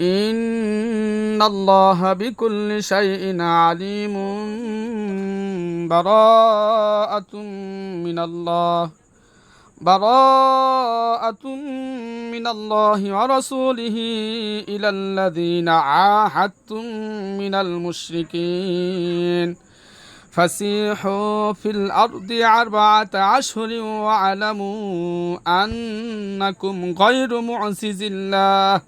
إن الله بكل شيء عليم براءة من الله براءة من الله ورسوله إلى الذين عاهدتم من المشركين فسيحوا في الأرض أربعة أشهر واعلموا أنكم غير معجز الله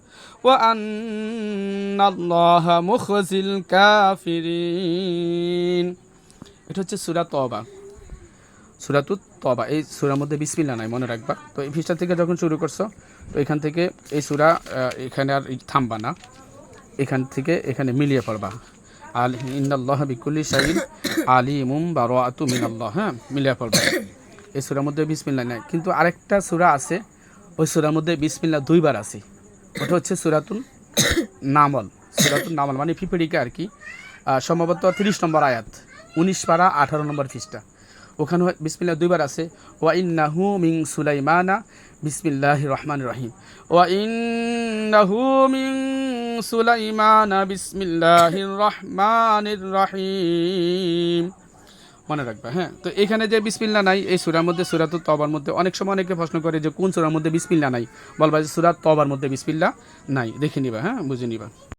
وأن الله مخزي الكافرين এটা হচ্ছে সুরা তবা সুরাতুত তবা এই সুরার মধ্যে বিসমিল্লা নাই, মনে রাখবা। তো এই ফিসটা থেকে যখন শুরু করছ, তো এখান থেকে এই সুরা এখানে আর থামবা না। এখান থেকে এখানে মিলিয়ে পড়বা। আল ইন্দাল্লাহ বিকুল্লি শাহিদ আলিমুম বা রাতু মিনাল্লাহ। হ্যাঁ মিলিয়ে এই সুরার মধ্যে বিসমিল্লা নাই। কিন্তু আরেকটা সুরা আছে, ওই সুরার মধ্যে বিসমিল্লা দুইবার আছে। ওটা হচ্ছে সুরাতুল নামল। সুরাতুল নামল মানে ফিফিডিকা আর কি। সম্ভবত তিরিশ নম্বর আয়াত, উনিশ পারা আঠারো নম্বর পৃষ্ঠা। ওখানে বিসমিল্লাহ দুইবার আছে, ওয়া ইন্নাহু মিং সুলাইমানা বিসমিল্লাহ রহমান রহিম। ওয়া ইন্নাহু মিং সুলাইমানা বিসমিল্লাহির রহমানির রহিম মনে রাখবে হ্যাঁ? তো এখানে যে বিসমিল্লা নাই, এই সুরার মধ্যে সুরাত তবার মধ্যে অনেক সময় অনেকে প্রশ্ন করে যে কোন সুরার মধ্যে বিসমিল্লা নাই? বলবা যে সুরাত তবার মধ্যে বিসমিল্লা নাই। দেখে নিবা হ্যাঁ? বুঝে নিবা।